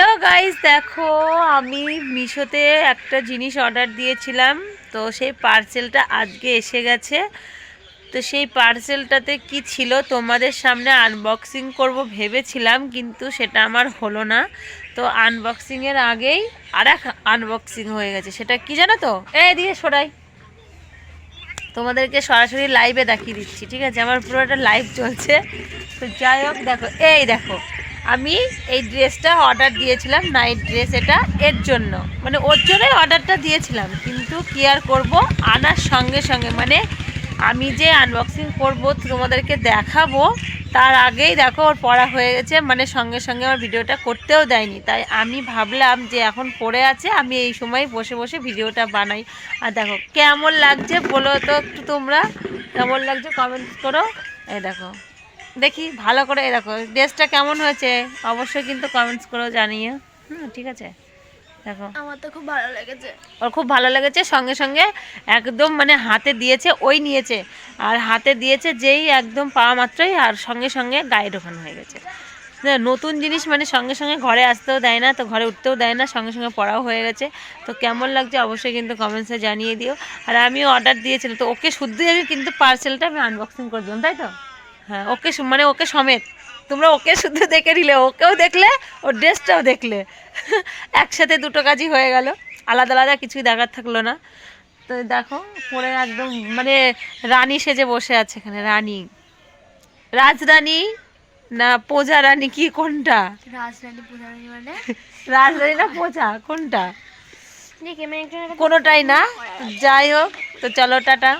Hello guys, দেখো আমি মিশোতে একটা জিনিস অর্ডার দিয়েছিলাম, তো সেই পার্সেলটা আজকে এসে গেছে। তো সেই পার্সেলটাতে কি ছিল তোমাদের সামনে আনবক্সিং করব ভেবেছিলাম, কিন্তু সেটা আমার হলো না। তো আনবক্সিংয়ের আগেই আর এক আনবক্সিং হয়ে গেছে, সেটা কি জানো তো? এই দিয়ে সরাই তোমাদেরকে সরাসরি লাইভে দেখিয়ে দিচ্ছি, ঠিক আছে? আমার পুরো একটা লাইভ চলছে। তো যাই হোক, দেখো, এই দেখো আমি এই ড্রেসটা অর্ডার দিয়েছিলাম নাইট ড্রেস এটা এর জন্য। মানে ওর জন্যই অর্ডারটা দিয়েছিলাম, কিন্তু কি আর করব? আনার সঙ্গে সঙ্গে মানে আমি যে আনবক্সিং করব, তোমাদেরকে দেখাবো, তার আগেই দেখো ওর পড়া হয়ে গেছে মানে সঙ্গে সঙ্গে আমার ভিডিওটা করতেও দেয়নি। তাই আমি ভাবলাম যে এখন পড়ে আছে, আমি এই সময় বসে বসে ভিডিওটা বানাই। আর দেখো, কেমন লাগছে বলো তো একটু তোমরা? কেমন লাগছে কমেন্টস করো? এই দেখো। দেখি ভালো করে দেখো ড্রেসটা কেমন হয়েছে? অবশ্যই কিন্তু কমেন্টস করো জানিয়ে হুম ঠিক আছে? দেখো। আমার তো খুব ভালো লেগেছে। ওর খুব ভালো লেগেছে সঙ্গে সঙ্গে একদম মানে হাতে দিয়েছে ওই নিয়েছে। আর হাতে দিয়েছে যেই একদম পাওয়া মাত্রই আর সঙ্গে সঙ্গে গায়ে ঢোকানো হয়ে গেছে। নতুন জিনিস মানে সঙ্গে সঙ্গে ঘরে আসতেও দেয় না তো ঘরে উঠতেও দেয় না সঙ্গে সঙ্গে পড়াও হয়ে গেছে। তো কেমন লাগছে অবশ্যই কিন্তু কমেন্টসে জানিয়ে দিও। আর আমিও অর্ডার দিয়েছিলাম তো ওকে শুদ্ধই আমি কিন্তু পার্সেলটা আমি আনবক্সিং করে দিলাম তাই তো? হ্যাঁ ওকে মানে ওকে সমেত। তোমরা ওকে শুধু দেখে নিলে ওকেও দেখলে ওর ড্রেসটাও দেখলে। একসাথে দুটো কাজই হয়ে গেল। আলাদা আলাদা কিছুই দেখার থাকল না। তো দেখো পরে একদম মানে রানী সেজে বসে আছে এখানে রানী। রাজরানী না পোজা রানী কি কোনটা? রাজরানী মানে? রাজরানী না পোজা কোনটা? কোনোটাই না। যাই হোক তো চলো টাটা।